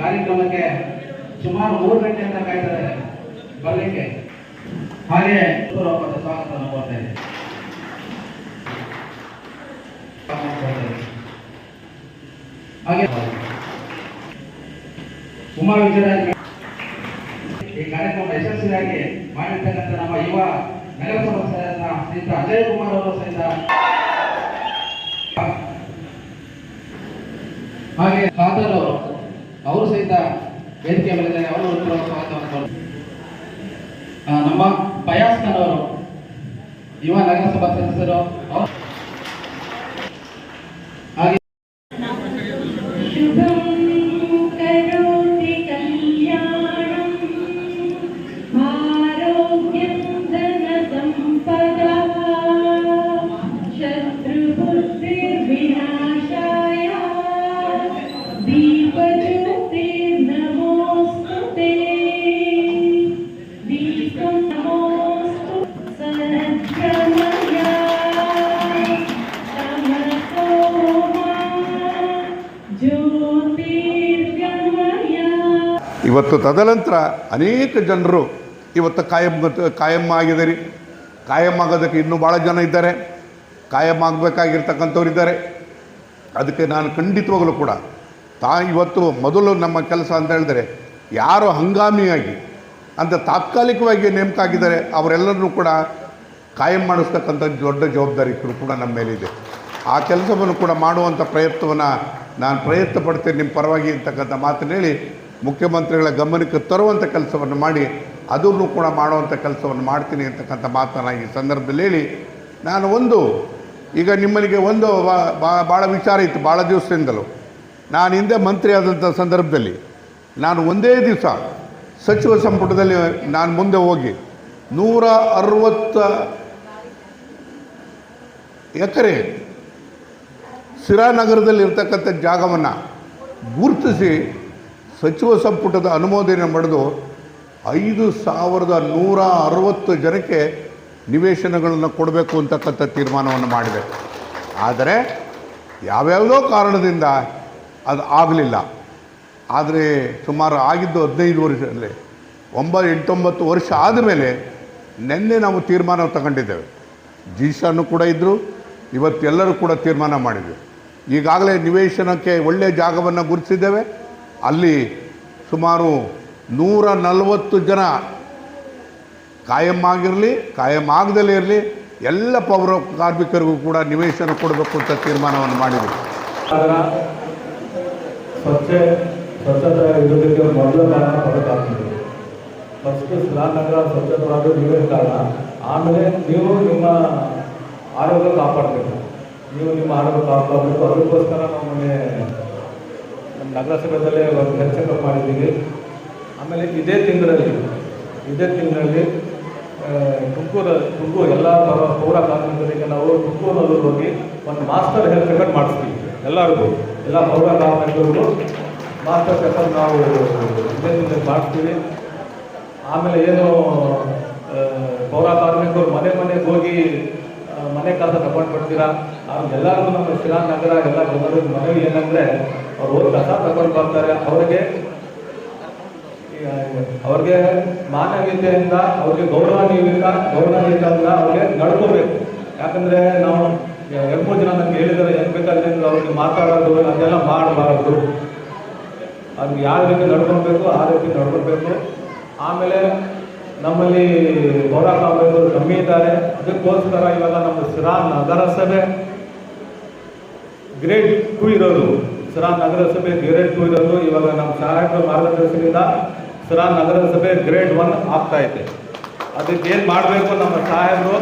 ಕಾರ್ಯಕ್ರಮಕ್ಕೆ ಸುಮಾರು ಮೂರು ಗಂಟೆಯಿಂದ ಕಾಯ್ತಾರೆ ಬರಲಿಕ್ಕೆ. ಹಾಗೆ ಪೂರ್ವಕವಾದ ಸ್ವಾಗತವನ್ನು ಹಾಗೆ ಸುಮಾರು ವಿಜಯರಾಜ್ ಈ ಕಾರ್ಯಕ್ರಮ ಯಶಸ್ವಿಯಾಗಿ ಮಾಡಿರ್ತಕ್ಕಂಥ ನಮ್ಮ ಯುವ ನಗರಸಭಾ ಸದಸ್ಯ ಅಜಯ್ ಕುಮಾರ್ ಅವರು ಸಹಿತ. ಹಾಗೆ ಖಾದರ್ ಅವರು ಸಹಿತ ವೇದಿಕೆ ಬರೆದಿದ್ದಾರೆ ಅವರು ಕೂಡ ಸ್ವಾಗತವನ್ನು ನಮ್ಮ ಖಾನ್ ಅವರು ಯುವ ನಗರಸಭಾ ಸದಸ್ಯರು ಅವರು ಇವತ್ತು ತದನಂತರ ಅನೇಕ ಜನರು ಇವತ್ತು ಕಾಯಂ ಕಾಯಂ ರೀ ಕಾಯಂ ಆಗೋದಕ್ಕೆ ಇನ್ನೂ ಭಾಳ ಜನ ಇದ್ದಾರೆ. ಕಾಯಂ ಆಗಬೇಕಾಗಿರ್ತಕ್ಕಂಥವ್ರು ಇದ್ದಾರೆ. ಅದಕ್ಕೆ ನಾನು ಖಂಡಿತವಾಗಲೂ ಕೂಡ ತಾ ಇವತ್ತು ಮೊದಲು ನಮ್ಮ ಕೆಲಸ ಅಂತ ಹೇಳಿದರೆ ಯಾರು ಹಂಗಾಮಿಯಾಗಿ ಅಂತ ತಾತ್ಕಾಲಿಕವಾಗಿ ನೇಮಕ ಆಗಿದ್ದಾರೆ ಅವರೆಲ್ಲರನ್ನೂ ಕೂಡ ಕಾಯಂ ಮಾಡಿಸ್ತಕ್ಕಂಥ ದೊಡ್ಡ ಜವಾಬ್ದಾರಿ ಕೂಡ ನಮ್ಮ ಮೇಲಿದೆ. ಆ ಕೆಲಸವನ್ನು ಕೂಡ ಮಾಡುವಂಥ ಪ್ರಯತ್ನವನ್ನು ನಾನು ಪ್ರಯತ್ನ ಪಡ್ತೇನೆ ನಿಮ್ಮ ಪರವಾಗಿ ಅಂತಕ್ಕಂಥ ಮಾತನ್ನು ಹೇಳಿ ಮುಖ್ಯಮಂತ್ರಿಗಳ ಗಮನಕ್ಕೆ ತರುವಂಥ ಕೆಲಸವನ್ನು ಮಾಡಿ, ಅದನ್ನು ಕೂಡ ಮಾಡುವಂಥ ಕೆಲಸವನ್ನು ಮಾಡ್ತೀನಿ ಅಂತಕ್ಕಂಥ ಮಾತನ್ನು ಈ ಸಂದರ್ಭದಲ್ಲಿ ಹೇಳಿ, ನಾನು ಒಂದು, ಈಗ ನಿಮ್ಮನಿಗೆ ಒಂದು ಭಾಳ ವಿಚಾರ ಇತ್ತು ಭಾಳ ದಿವಸದಿಂದಲೂ. ನಾನು ಹಿಂದೆ ಮಂತ್ರಿ ಆದಂಥ ಸಂದರ್ಭದಲ್ಲಿ, ನಾನು ಒಂದೇ ದಿವಸ ಸಚಿವ ಸಂಪುಟದಲ್ಲಿ ನಾನು ಮುಂದೆ ಹೋಗಿ ನೂರ ಅರವತ್ತ ಎಕರೆ ಸಿರಾನಗರದಲ್ಲಿ ಇರ್ತಕ್ಕಂಥ ಜಾಗವನ್ನು ಗುರುತಿಸಿ ಸಚಿವ ಸಂಪುಟದ ಅನುಮೋದನೆ ಪಡೆದು ಐದು ಸಾವಿರದ ನೂರ ಅರವತ್ತು ಜನಕ್ಕೆ ನಿವೇಶನಗಳನ್ನು ಕೊಡಬೇಕು ಅಂತಕ್ಕಂಥ ತೀರ್ಮಾನವನ್ನು ಮಾಡಿದೆ. ಆದರೆ ಯಾವ್ಯಾವುದೋ ಕಾರಣದಿಂದ ಅದು ಆಗಲಿಲ್ಲ. ಆದರೆ ಸುಮಾರು ಆಗಿದ್ದು ಹದಿನೈದು ವರ್ಷದಲ್ಲಿ ಒಂಬತ್ತು ಎಂಟೊಂಬತ್ತು ವರ್ಷ ಆದಮೇಲೆ ನಿನ್ನೆ ನಾವು ತೀರ್ಮಾನ ತಗೊಂಡಿದ್ದೇವೆ. ಜೀಶಾನು ಕೂಡ ಇದ್ದರು ಇವತ್ತೆಲ್ಲರೂ ಕೂಡ ತೀರ್ಮಾನ ಮಾಡಿದ್ವಿ. ಈಗಾಗಲೇ ನಿವೇಶನಕ್ಕೆ ಒಳ್ಳೆಯ ಜಾಗವನ್ನು ಗುರುತಿಸಿದ್ದೇವೆ. ಅಲ್ಲಿ ಸುಮಾರು ನೂರ ನಲವತ್ತು ಜನ ಕಾಯಂ ಆಗಿರಲಿ, ಕಾಯಂ ಆಗದಲ್ಲೇ ಇರಲಿ, ಎಲ್ಲ ಪೌರ ಕಾರ್ಮಿಕರಿಗೂ ಕೂಡ ನಿವೇಶನ ಕೊಡಬೇಕು ಅಂತ ತೀರ್ಮಾನವನ್ನು ಮಾಡಿದರು. ನಗರ ಆಮೇಲೆ ನೀವು ನಿಮ್ಮ ಆರೋಗ್ಯ ಕಾಪಾಡಬೇಕು. ನೀವು ನಿಮ್ಮ ಆರೋಗ್ಯ ಕಾಪಾಡಬೇಕು. ಅದಕ್ಕೋಸ್ಕರ ನಾವು ನಮ್ಮ ನಗರಸಭೆಯಲ್ಲೇ ಒಂದು ಚರ್ಚೆ ಮಾಡಿದ್ದೀವಿ. ಆಮೇಲೆ ಇದೇ ತಿಂಗಳಲ್ಲಿ ಇದೇ ತಿಂಗಳಲ್ಲಿ ತುಮಕೂರು ತುಮಕೂರು ಎಲ್ಲ ಪೌರ- ಕಾರ್ಮಿಕರಿಗೆ ನಾವು ತುಮಕೂರಲ್ಲಿ ಹೋಗಿ ಒಂದು ಮಾಸ್ಟರ್ ಹೆಲ್ತ್ ಚೆಕಪ್ ಮಾಡಿಸ್ತೀವಿ. ಎಲ್ಲರಿಗೂ, ಎಲ್ಲ ಪೌರ ಕಾರ್ಮಿಕರಿಗೂ ಮಾಸ್ಟರ್ ಚೆಕಪ್ ನಾವು ಇದೇ ತಿಂಗಳಲ್ಲಿ ಮಾಡಿಸ್ತೀವಿ. ಆಮೇಲೆ ಏನು ಪೌರ ಕಾರ್ಮಿಕರು ಮನೆ ಮನೆಗೆ ಹೋಗಿ ಮನೆ ಕಾಲದಲ್ಲಿ ತಗೊಂಡು ಬರ್ತೀರಾ ಅವ್ರು ಎಲ್ಲರಿಗೂ ನಮ್ಮ ಶಿಲಾನಗರ ಎಲ್ಲ ಜನರಿಗೆ ಮನವಿ ಏನಂದ್ರೆ ಅವ್ರು ಹೋಗಿ ಕಸ ತಗೊಂಡು ಬರ್ತಾರೆ. ಅವ್ರಿಗೆ ಅವ್ರಿಗೆ ಮಾನವೀಯತೆಯಿಂದ, ಅವ್ರಿಗೆ ಗೌರವಾನ್ವಿತ ಗೌರವಾನ್ವಿತದಿಂದ ಅವ್ರಿಗೆ ನಡ್ಕೋಬೇಕು. ಯಾಕಂದ್ರೆ ನಾವು ಎರಡು ಮೂರು ಜನ ನಮ್ಗೆ ಹೇಳಿದರೆ ಏನು ಬೇಕಾದ್ರೆ ಅವ್ರಿಗೆ ಮಾತಾಡೋದು, ಅದೆಲ್ಲ ಮಾಡಬಾರದು. ಅದು ಯಾವ ರೀತಿ ನಡ್ಕೊಬೇಕು ಆ ರೀತಿ ನಡ್ಕೊಬೇಕು ಆಮೇಲೆ ನಮ್ಮಲ್ಲಿ ಪೌರ ಕಾರ್ಮಿಕರು ಕಮ್ಮಿ ಇದ್ದಾರೆ. ಅದಕ್ಕೋಸ್ಕರ ಇವಾಗ ನಮ್ಮ ಸಿರಾ ನಗರಸಭೆ ಗ್ರೇಡ್ ಟೂ ಇರೋದು. ಸಿರಾ ನಗರಸಭೆ ಗ್ರೇಡ್ ಟೂ ಇರೋದು. ಇವಾಗ ನಮ್ಮ ಸಹಾಯಕ ಮಾರ್ಗದರ್ಶನದಿಂದ ಸಿರಾ ನಗರಸಭೆ ಗ್ರೇಡ್ ಒನ್ ಆಗ್ತಾ ಇದೆ. ಅದಕ್ಕೆ ಏನು ಮಾಡಬೇಕು ನಮ್ಮ ಸಹಾಯಕರು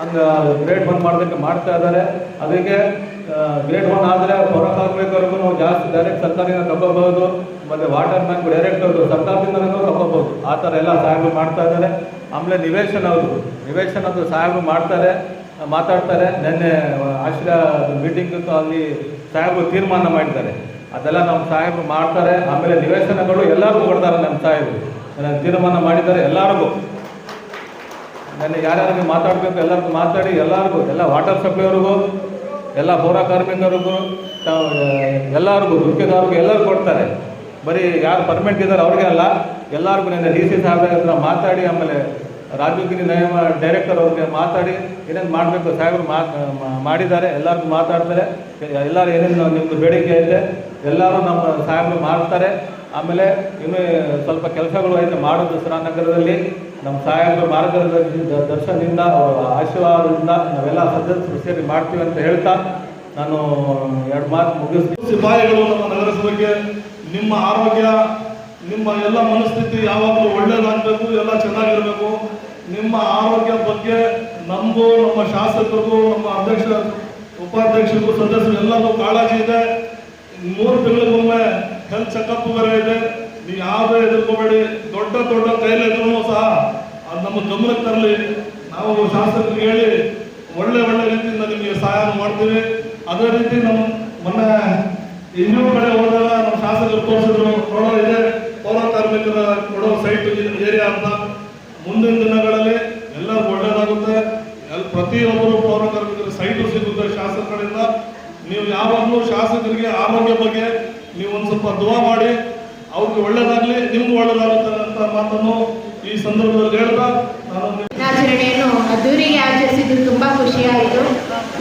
ಹಂಗೆ ಗ್ರೇಡ್ ಒನ್ ಮಾಡೋದಕ್ಕೆ ಮಾಡ್ತಾ ಇದ್ದಾರೆ. ಅದಕ್ಕೆ ಗ್ರೇಡ್ ಒನ್ ಆದರೆ ಹೊರಕಾಗಬೇಕಾದ್ರೂ ನಾವು ಜಾಸ್ತಿ ಡೈರೆಕ್ಟ್ ಸರ್ಕಾರದಿಂದ ತಗೋಬಹುದು. ಮತ್ತು ವಾಟರ್ ಬ್ಯಾಂಕ್ ಡೈರೆಕ್ಟ್ ಅವರು ಸರ್ಕಾರದಿಂದಲೂ ತಗೋಬಹುದು ಆ ಥರ ಎಲ್ಲ ಸಹಾಯಗಳು ಮಾಡ್ತಾ ಇದ್ದಾರೆ. ಆಮೇಲೆ ನಿವೇಶನ ಅವರು ನಿವೇಶನದ್ದು ಸಹಾಯಗಳು ಮಾಡ್ತಾರೆ, ಮಾತಾಡ್ತಾರೆ. ನಿನ್ನೆ ಆಶ್ರಯ ಮೀಟಿಂಗ್ ಅಲ್ಲಿ ಸಾಹೇಬರು ತೀರ್ಮಾನ ಮಾಡಿದ್ದಾರೆ. ಅದೆಲ್ಲ ನಮ್ಮ ಸಾಹೇಬರು ಮಾಡ್ತಾರೆ. ಆಮೇಲೆ ನಿವೇಶನಗಳು ಎಲ್ಲರಿಗೂ ಕೊಡ್ತಾರೆ ನಮ್ಮ ಸಾಹೇಬರು ತೀರ್ಮಾನ ಮಾಡಿದ್ದಾರೆ ಎಲ್ಲರಿಗೂ. ನೆನ್ನೆ ಯಾರ್ಯಾರಿಗೆ ಮಾತಾಡಬೇಕು ಎಲ್ಲರಿಗೂ ಮಾತಾಡಿ, ಎಲ್ಲರಿಗೂ, ಎಲ್ಲ ವಾಟರ್ ಸಪ್ಲೈವರಿಗೂ ಎಲ್ಲ ಪೌರ ಕಾರ್ಮಿಕರಿಗೂ ಎಲ್ಲರಿಗೂ ದುಃಖದವ್ರಿಗೂ ಎಲ್ಲರಿಗೂ ಕೊಡ್ತಾರೆ. ಬರೀ ಯಾರು ಪರ್ಮನೆಂಟ್ ಇದ್ದಾರೆ ಅವ್ರಿಗೆ ಅಲ್ಲ, ಎಲ್ಲರಿಗೂ ನಿನ್ನೆ ಡಿ ಸಿ ಸಾಹೇಬ್ರ ಮಾತಾಡಿ, ಆಮೇಲೆ ರಾಜೀವ್ಗಿರಿ ನಯಮ ಡೈರೆಕ್ಟರ್ ಅವ್ರಿಗೆ ಮಾತಾಡಿ ಏನೇನು ಮಾಡಬೇಕು ಸಾಹೇಬರು ಮಾಡಿದ್ದಾರೆ, ಎಲ್ಲರಿಗೂ ಮಾತಾಡ್ತಾರೆ, ಎಲ್ಲರೂ ಏನೇನು ನಿಮ್ಮದು ಬೇಡಿಕೆ ಐತೆ, ಎಲ್ಲರೂ ನಮ್ಮ ಸಾಹೇಬರು ಮಾಡ್ತಾರೆ, ಆಮೇಲೆ ಇನ್ನು ಸ್ವಲ್ಪ ಕೆಲಸಗಳು ಐತೆ ಮಾಡೋದು ನಗರದಲ್ಲಿ ನಮ್ಮ ಸಾಹೇಬರ ಮಾರ್ಗದ ದರ್ಶನದಿಂದ ಅವರ ಆಶೀರ್ವಾದದಿಂದ ನಾವೆಲ್ಲ ಸದಸ್ಯರು ಸೇರಿ ಮಾಡ್ತೀವಿ ಅಂತ ಹೇಳ್ತಾ ನಾನು ಎರಡು ಮಾತು ಮುಗಿಸ್ತೀನಿ. ಸಿಪಾಯಿಗಳು ನಮ್ಮ ನಗರಸಭೆಗೆ ನಿಮ್ಮ ಆರೋಗ್ಯ, ನಿಮ್ಮ ಎಲ್ಲ ಮನಸ್ಥಿತಿ ಯಾವಾಗಲೂ ಒಳ್ಳೇದಾಗಬೇಕು, ಎಲ್ಲ ಚೆನ್ನಾಗಿರಬೇಕು. ನಿಮ್ಮ ಆರೋಗ್ಯ ಬಗ್ಗೆ ನಮಗೂ, ನಮ್ಮ ಶಾಸಕರಿಗೂ, ನಮ್ಮ ಅಧ್ಯಕ್ಷ, ಉಪಾಧ್ಯಕ್ಷರಿಗೂ, ಸದಸ್ಯರು ಎಲ್ಲರಿಗೂ ಕಾಳಜಿ ಇದೆ. ಮೂರು ತಿಂಗಳಿಗೊಮ್ಮೆ ಹೆಲ್ತ್ ಚೆಕಪ್ ಬೇರೆ ಇದೆ. ನೀವು ಯಾವುದೇ ಎದುರ್ಕೋಬೇಡಿ. ದೊಡ್ಡ ದೊಡ್ಡ ಕೈಲಿದ್ರು ಸಹ ಅದು ನಮ್ಮ ಗಮನಕ್ಕೆ ತರಲಿ. ನಾವು ಶಾಸಕರಿಗೆ ಹೇಳಿ, ಒಳ್ಳೆ ಒಳ್ಳೆ ರೀತಿಯಿಂದ ನಿಮಗೆ ಸಹಾಯ ಮಾಡ್ತೀವಿ. ಅದೇ ರೀತಿ ನಮ್ಮ ಮೊನ್ನೆ ಇನ್ನೂ ಕಡೆ ನಮ್ಮ ಶಾಸಕರು ತೋರಿಸಿದ್ರು ನೋಡೋ ಇದೆ. ಪೌರ ಕಾರ್ಮಿಕರ ಕೊಡೋ ಸೈಟ್ ಏರಿಯಾ ಅಂತ ಮುಂದಿನ ದಿನಗಳಲ್ಲಿ ಎಲ್ಲ ಒಳ್ಳೇದಾಗುತ್ತೆ. ಎಲ್, ಪ್ರತಿಯೊಬ್ಬರು ಪೌರ ಕಾರ್ಮಿಕರ ಸೈಟು ಸಿಗುತ್ತೆ ಶಾಸಕರಿಂದ ನೀವು ಯಾವಾಗಲೂ ಶಾಸಕರಿಗೆ ಆರೋಗ್ಯ ಬಗ್ಗೆ ನೀವು ಒಂದು ಸ್ವಲ್ಪ ದುವಾ ಮಾಡಿ, ಅವ್ರಿಗೆ ಒಳ್ಳೇದಾಗ್ಲಿ, ನಿಮ್ಗೆ ಒಳ್ಳೇದಾಗುತ್ತೆ ಅಂತ ಮಾತನ್ನು ಈ ಸಂದರ್ಭದಲ್ಲಿ ಹೇಳ್ತಾ ನಾನು ದಿನಾಚರಣೆಯನ್ನು ಅದ್ದೂರಿಗೆ ಆಚರಿಸಿದ್ದು ತುಂಬಾ ಖುಷಿಯಾಯಿತು.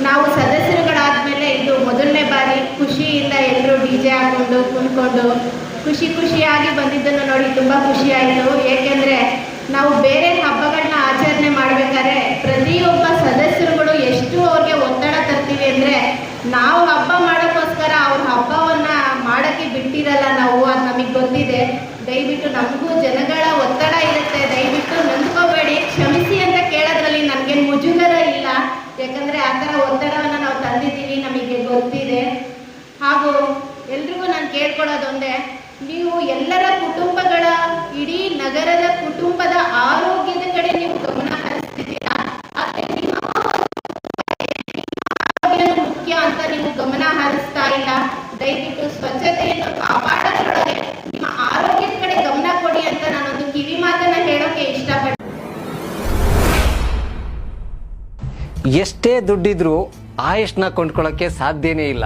ನಾವು ಸದಸ್ಯರುಗಳಾದ್ಮೇಲೆ ಇದು ಮೊದಲನೇ ಬಾರಿ ಜೆ ಖುಷಿ ಖುಷಿಯಾಗಿ ಬಂದಿದ್ದನ್ನು ನೋಡಿ ತುಂಬ ಖುಷಿಯಾಯಿತು ಏಕೆಂದರೆ ನಾವು ಬೇರೆ ಹಬ್ಬಗಳನ್ನ ಆಚರಣೆ ಮಾಡಬೇಕಾದ್ರೆ ಪ್ರತಿಯೊಬ್ಬ ಸದಸ್ಯರುಗಳು ಎಷ್ಟು ಅವ್ರಿಗೆ ಒತ್ತಡ ತರ್ತೀವಿ ಅಂದರೆ ನಾವು ಹಬ್ಬ ಮಾಡೋಕ್ಕೋಸ್ಕರ ಅವ್ರ ಹಬ್ಬವನ್ನು ಮಾಡೋಕ್ಕೆ ಬಿಟ್ಟಿರಲ್ಲ ನಾವು ಅದು ನಮಗೆ ಗೊತ್ತಿದೆ. ದಯವಿಟ್ಟು ನಮಗೂ ಜನಗಳ ಒತ್ತಡ ಇರುತ್ತೆ ದಯವಿಟ್ಟು ನೊಂದ್ಕೋಬೇಡಿ ಕ್ಷಮಿಸಿ ಅಂತ ಕೇಳೋದ್ರಲ್ಲಿ ನನಗೇನು ಮುಜುಗರ ಇಲ್ಲ ಯಾಕಂದರೆ ಆ ಥರ ಒತ್ತಡವನ್ನು ನಾವು ತಂದಿದ್ದೀವಿ ನಮಗೆ ಗೊತ್ತಿದೆ ಹಾಗೂ ಎಲ್ರಿಗೂ ನಾನು ಕೇಳ್ಕೊಳ್ಳೋದೊಂದೇ ನೀವು ಎಲ್ಲರ ಕುಟುಂಬಗಳ ಇಡೀ ನಗರದ ಕುಟುಂಬದ ಆರೋಗ್ಯದ ಕಡೆ ನೀವು ಗಮನ ಹರಿಸ್ತಿದ್ದೀರಾ? ಮುಖ್ಯ ಅಂತ ನೀವು ಗಮನ ಹರಿಸ್ತಾ ಇಲ್ಲ. ದಯವಿಟ್ಟು ಸ್ವಚ್ಛತೆಯನ್ನು ಕಾಪಾಡೋದ್ರೊಳಗೆ ನಿಮ್ಮ ಆರೋಗ್ಯದ ಕಡೆ ಗಮನ ಕೊಡಿ ಅಂತ ನಾನೊಂದು ಕಿವಿ ಮಾತನ್ನ ಹೇಳೋಕೆ ಇಷ್ಟಪಡ್ತೀನಿ. ಎಷ್ಟೇ ದುಡ್ಡಿದ್ರೂ ಆಯುಷ್ನ ಕೊಂಡ್ಕೊಳ್ಳೋಕ್ಕೆ ಸಾಧ್ಯನೇ ಇಲ್ಲ.